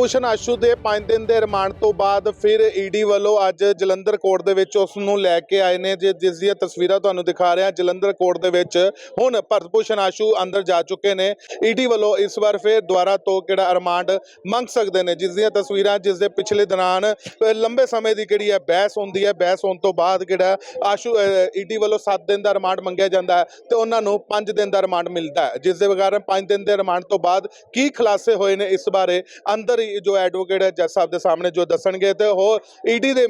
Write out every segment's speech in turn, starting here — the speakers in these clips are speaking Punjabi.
ਭੂਸ਼ਣ ਆਸ਼ੂ ਦੇ 5 ਦਿਨ ਦੇ ਰਿਮਾਂਡ ਤੋਂ ਬਾਅਦ ਫਿਰ ਈਡੀ ਵੱਲੋਂ ਅੱਜ ਜਲੰਧਰ ਕੋਰਟ ਦੇ ਵਿੱਚ ਉਸ ਨੂੰ ਲੈ ਕੇ ਆਏ ਨੇ, ਜੇ, ਜਿਸ ਦੀਆਂ ਤਸਵੀਰਾਂ ਤੁਹਾਨੂੰ ਦਿਖਾ ਰਿਹਾ ਜਲੰਧਰ ਕੋਰਟ ਦੇ ਵਿੱਚ ਹੁਣ ਭਰਤ ਭੂਸ਼ਣ ਆਸ਼ੂ ਅੰਦਰ ਜਾ ਚੁੱਕੇ ਨੇ। ਈਡੀ ਵੱਲੋਂ ਇਸ ਵਾਰ ਫਿਰ ਦੁਬਾਰਾ ਤੋਂ ਕਿਹੜਾ ਰਿਮਾਂਡ ਮੰਗ ਸਕਦੇ ਨੇ? ਜਿਸ ਦੀਆਂ ਤਸਵੀਰਾਂ, ਜਿਸ ਦੇ ਪਿਛਲੇ ਦੌਰਾਨ ਲੰਬੇ ਸਮੇਂ ਦੀ ਕਿਹੜੀ ਹੈ, ਬਹਿਸ ਹੁੰਦੀ ਹੈ। ਬਹਿਸ ਹੋਣ ਤੋਂ ਬਾਅਦ ਕਿਹੜਾ ਆਸ਼ੂ ਈਡੀ ਵੱਲੋਂ 7 ਦਿਨ ਦਾ ਰਿਮਾਂਡ ਮੰਗਿਆ ਜਾਂਦਾ ਹੈ ਤੇ ਉਹਨਾਂ ਨੂੰ 5 ਦਿਨ ਦਾ ਰਿਮਾਂਡ ਮਿਲਦਾ ਹੈ। ਜਿਸ ਦੇ ਵਗਾਰ 5 ਦਿਨ ਦੇ ਰਿਮਾਂਡ ਤੋਂ ਬਾਅਦ ਕੀ ਖੁਲਾਸੇ ਹੋਏ ਨੇ ਇਸ ਬਾਰੇ ਅੰਦਰ ਜੋ ਐਡਵੋਕੇਟ ਹੈ ਜੱਜ ਸਾਹਿਬ ਦੇ ਸਾਹਮਣੇ ਜੋ ਦੱਸਣਗੇ ਤੇ ਹੋਰ ਈਡੀ ਦੇ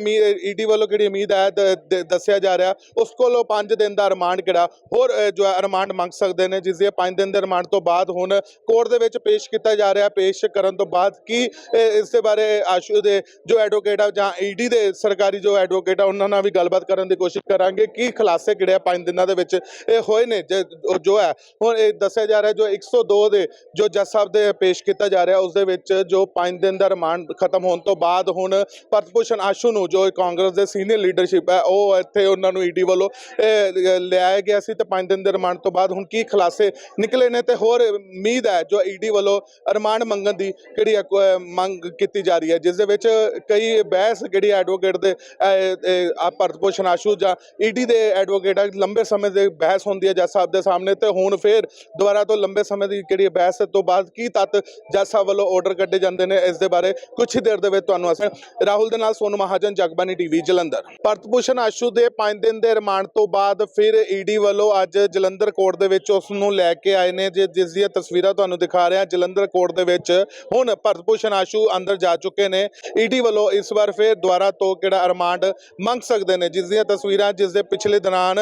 ਈਡੀ ਵੱਲੋਂ ਕਿਹੜੀ ਉਮੀਦ ਹੈ ਦੱਸਿਆ ਜਾ ਰਿਹਾ। ਉਸ ਕੋਲੋਂ 5 ਦਿਨ ਦਾ ਰਿਮਾਂਡ ਕਿਹੜਾ? ਹੋਰ ਜੋ ਹੈ ਰਿਮਾਂਡ ਮੰਗ ਸਕਦੇ ਨੇ ਜਿਸ ਦੇ 5 ਦਿਨ ਦੇ ਰਿਮਾਂਡ ਤੋਂ ਬਾਅਦ ਹੁਣ ਕੋਰਟ ਦੇ ਵਿੱਚ ਪੇਸ਼ ਕੀਤਾ ਜਾ ਰਿਹਾ। ਪੇਸ਼ ਕਰਨ ਤੋਂ ਬਾਅਦ ਕੀ ਅ, ਇਸ ਦੇ ਬਾਰੇ ਆਸ਼ੂ ਦੇ ਜੋ ਐਡਵੋਕੇਟ ਆ ਜਾਂ ਈਡੀ ਦੇ ਸਰਕਾਰੀ ਜੋ ਐਡਵੋਕੇਟ ਆ ਉਹਨਾਂ ਨਾਲ ਵੀ ਗੱਲਬਾਤ ਕਰਨ ਦੀ ਕੋਸ਼ਿਸ਼ ਕਰਾਂਗੇ। ਕੀ ਖੁਲਾਸੇ ਕਿਹੜੇ ਆ 5 ਦਿਨਾਂ ਦੇ ਵਿੱਚ? ਇਹ ਹੋਏ ਨੇ ਜੋ ਹੈ। ਹੁਣ ਇਹ ਦੱਸਿਆ ਜਾ ਰਿਹਾ ਜੋ 102 ਦੇ ਜੋ ਜੱਜ ਸਾਹਿਬ ਦੇ ਪੇਸ਼ ਕੀਤਾ ਜਾ ਰਿਹਾ ਉਸ ਦੇ ਵਿੱਚ ਜੋ 5 ਦਿਨ ਦਾ ਰਿਮਾਂਡ ਖਤਮ ਹੋਣ ਤੋਂ ਬਾਅਦ ਹੁਣ ਭਰਤਭੂਸ਼ਣ ਆਸ਼ੂ ਨੂੰ ਜੋ ਕਾਂਗਰਸ ਦੇ ਸੀਨੀਅਰ ਲੀਡਰਸ਼ਿਪ ਹੈ ਉਹ ਇੱਥੇ ਉਹਨਾਂ ਨੂੰ ਈਡੀ ਵੱਲੋਂ ਲਿਆਇਆ ਗਿਆ ਸੀ ਤੇ 5 ਦਿਨ ਦੇ ਰਿਮਾਂਡ ਤੋਂ ਬਾਅਦ ਹੁਣ ਕੀ ਖੁਲਾਸੇ ਨਿਕਲੇ ਨੇ ਤੇ ਹੋਰ ਉਮੀਦ ਹੈ ਜੋ ਈਡੀ ਵੱਲੋਂ ਰਿਮਾਂਡ ਮੰਗਣ ਦੀ ਕਿਹੜੀ ਹੈ, ਮੰਗ ਕੀਤੀ ਜਾ ਰਹੀ ਹੈ ਜਿਸ ਦੇ ਵਿੱਚ ਕਈ ਬਹਿਸ ਜਿਹੜੀ ਐਡਵੋਕੇਟ ਦੇ ਆ ਭਰਤਭੂਸ਼ਣ ਆਸ਼ੂ ਜਾਂ ਈਡੀ ਦੇ ਐਡਵੋਕੇਟ ਆ ਲੰਬੇ ਸਮੇਂ ਦੇ ਬਹਿਸ ਹੁੰਦੀ ਹੈ ਜੱਜ ਸਾਹਿਬ ਦੇ ਸਾਹਮਣੇ ਤੇ ਹੁਣ ਫੇਰ ਦੁਬਾਰਾ ਤੋਂ ਲੰਬੇ ਸਮੇਂ ਦੀ ਕਿਹੜੀ ਬਹਿਸ ਤੋਂ ਬਾਅਦ ਕੀ ਤੱਤ ਜੱਜ ਸਾਹਿਬ ਵੱਲੋਂ ਆਰਡਰ ਕੱਢੇ ਜਾਂਦੇ ਨੇ ਇਸ ਦੇ ਬਾਰੇ ਕੁਝ ਹੀ ਦੇਰ ਦੇ ਵਿੱਚ ਤੁਹਾਨੂੰ ਅਸੀਂ ਰਾਹੁਲ ਦੇ ਨਾਲ ਸੋਨੂ ਮਹਾਜਨ ਜਗਬਾਨੀ ਟੀਵੀ, ਜਲੰਧਰ। ਭਰਤਭੂਸ਼ਣ ਆਸ਼ੂ ਦੇ 5 ਦਿਨ ਦੇ ਰਿਮਾਂਡ ਤੋਂ ਬਾਅਦ ਫਿਰ ਈਡੀ ਵੱਲੋਂ ਅੱਜ ਜਲੰਧਰ ਕੋਰਟ ਦੇ ਵਿੱਚ ਉਸ ਨੂੰ ਲੈ ਕੇ ਆਏ ਨੇ ਜਿਸ ਦੀਆਂ ਤਸਵੀਰਾਂ ਤੁਹਾਨੂੰ ਦਿਖਾ ਰਿਹਾ। ਜਲੰਧਰ ਕੋਰਟ ਦੇ ਵਿੱਚ ਹੁਣ ਭਰਤਭੂਸ਼ਣ ਆਸ਼ੂ ਅੰਦਰ ਜਾ ਚੁੱਕੇ ਨੇ। ਈਡੀ ਵੱਲੋਂ ਇਸ ਵਾਰ ਫਿਰ ਦੁਬਾਰਾ ਤੋਂ ਕਿਹੜਾ ਰਿਮਾਂਡ ਮੰਗ ਸਕਦੇ ਨੇ? ਜਿਸ ਦੀਆਂ ਤਸਵੀਰਾਂ, ਜਿਸ ਦੇ ਪਿਛਲੇ ਦੌਰਾਨ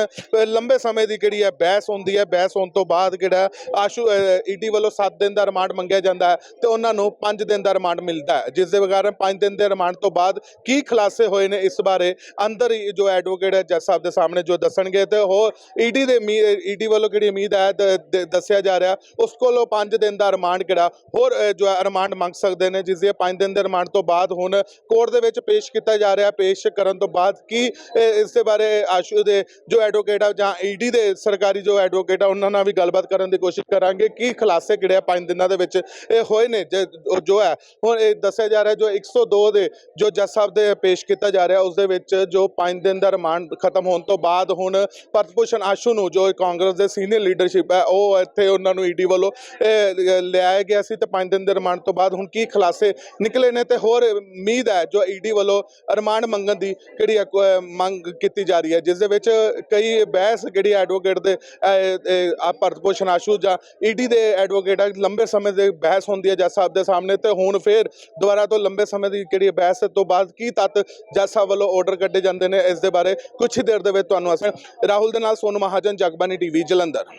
ਲੰਬੇ ਸਮੇਂ ਦੀ ਕਿਹੜੀ ਹੈ, ਬਹਿਸ ਹੁੰਦੀ ਹੈ। ਬਹਿਸ ਹੋਣ ਤੋਂ ਬਾਅਦ ਕਿਹੜਾ ਆਸ਼ੂ ਈਡੀ ਵੱਲੋਂ 7 ਦਿਨ ਦਾ ਰਿਮਾਂਡ ਮੰਗਿਆ ਜਾਂਦਾ ਹੈ ਤੇ ਉਹਨਾਂ ਨੂੰ 5 ਦਿਨ ਦਾ ਰਿਮਾਂਡ ਮਿਲਦਾ ਹੈ। ਜਿਸ ਦੇ ਵਗਾਰ 5 ਦਿਨ ਦੇ ਰਿਮਾਂਡ ਤੋਂ ਬਾਅਦ ਕੀ ਖੁਲਾਸੇ ਹੋਏ ਨੇ ਇਸ ਬਾਰੇ ਅੰਦਰ ਹੀ ਜੋ ਐਡਵੋਕੇਟ ਹੈ ਜੱਜ ਸਾਹਿਬ ਦੇ ਸਾਹਮਣੇ ਜੋ ਦੱਸਣਗੇ ਤੇ ਹੋਰ ਈਡੀ ਦੇ ਈਡੀ ਵੱਲੋਂ ਕਿਹੜੀ ਉਮੀਦ ਹੈ ਦ- ਦੱਸਿਆ ਜਾ ਰਿਹਾ ਉਸ ਕੋਲੋਂ 5 ਦਿਨ ਦਾ ਰਿਮਾਂਡ ਕਿਹੜਾ ਹੋਰ ਜੋ ਹੈ ਰਿਮਾਂਡ ਮੰਗ ਸਕਦੇ ਨੇ ਜਿਸ ਦੇ 5 ਦਿਨ ਦੇ ਰਿਮਾਂਡ ਤੋਂ ਬਾਅਦ ਹੁਣ ਕੋਰਟ ਦੇ ਵਿੱਚ ਪੇਸ਼ ਕੀਤਾ ਜਾ ਰਿਹਾ ਪੇਸ਼ ਕਰਨ ਤੋਂ ਬਾਅਦ ਕੀ ਅ, ਇਸ ਦੇ ਬਾਰੇ ਆਸ਼ੂ ਦੇ ਜੋ ਐਡਵੋਕੇਟ ਆ ਜਾਂ ਈਡੀ ਦੇ ਸਰਕਾਰੀ ਜੋ ਐਡਵੋਕੇਟ ਆ ਉਹਨਾਂ ਨਾਲ ਵੀ ਗੱਲਬਾਤ ਕਰਨ ਦੀ ਕੋਸ਼ਿਸ਼ ਕਰਾਂਗੇ ਕੀ ਖੁਲਾਸੇ ਕਿਹੜੇ ਆ 5 ਦਿਨਾਂ ਦੇ ਵਿੱਚ ਇਹ ਹੋਏ ਨੇ ਜੇ- ਜੋ ਹੈ ਹੁਣ ਇਹ ਦੱਸਿਆ ਜਾ ਰਿਹਾ ਜੋ 102 ਦੇ ਜੋ ਜੱਜ ਸਾਹਿਬ ਦੇ ਪੇਸ਼ ਕੀਤਾ ਜਾ ਰਿਹਾ ਉਸ ਦੇ ਵਿੱਚ ਜੋ 5 ਦਿਨ ਦਾ ਰਿਮਾਂਡ ਖਤਮ ਹੋਣ ਤੋਂ ਬਾਅਦ ਹੁਣ ਭਰਤਭੂਸ਼ਣ ਆਸ਼ੂ ਨੂੰ ਜੋ ਕਾਂਗਰਸ ਦੇ ਸੀਨੀਅਰ ਲੀਡਰਸ਼ਿਪ ਹੈ ਉਹ ਇੱਥੇ ਉਹਨਾਂ ਨੂੰ ਈਡੀ ਵੱਲੋਂ ਲਿਆਇਆ ਗਿਆ ਸੀ ਤੇ 5 ਦਿਨ ਦੇ ਰਿਮਾਂਡ ਤੋਂ ਬਾਅਦ ਹੁਣ ਕੀ ਖੁਲਾਸੇ ਨਿਕਲੇ ਨੇ ਤੇ ਹੋਰ ਉਮੀਦ ਹੈ ਜੋ ਈਡੀ ਵੱਲੋਂ ਰਿਮਾਂਡ ਮੰਗਣ ਦੀ ਕਿਹੜੀ ਹੈ, ਮੰਗ ਕੀਤੀ ਜਾ ਰਹੀ ਹੈ ਜਿਸ ਦੇ ਵਿੱਚ ਕਈ ਬਹਿਸ ਜਿਹੜੀ ਐਡਵੋਕੇਟ ਦੇ ਆ ਭਰਤਭੂਸ਼ਣ ਆਸ਼ੂ ਜਾਂ ਈਡੀ ਦੇ ਐਡਵੋਕੇਟ ਆ ਲੰਬੇ ਸਮੇਂ ਦੇ ਬਹਿਸ ਹੁੰਦੀ ਹੈ ਜੱਜ ਸਾਹਿਬ ਦੇ ਸਾਹਮਣੇ ਤੇ ਹੁਣ ਫੇਰ ਦੁਬਾਰਾ ਤੋਂ ਲੰਬੇ ਸਮੇਂ ਦੀ ਕਿਹੜੀ ਬਹਿਸ ਤੋਂ ਬਾਅਦ ਕੀ ਤੱਤ ਜੱਜ ਸਾਹਿਬ ਵੱਲੋਂ ਆਰਡਰ ਕੱਢੇ ਜਾਂਦੇ ਨੇ ਇਸ ਦੇ ਬਾਰੇ ਕੁਝ ਹੀ ਦੇਰ ਦੇ ਵਿੱਚ ਤੁਹਾਨੂੰ ਅਸੀਂ ਰਾਹੁਲ ਦੇ ਨਾਲ ਸੋਨੂ ਮਹਾਜਨ ਜਗਬਾਨੀ ਟੀਵੀ, ਜਲੰਧਰ।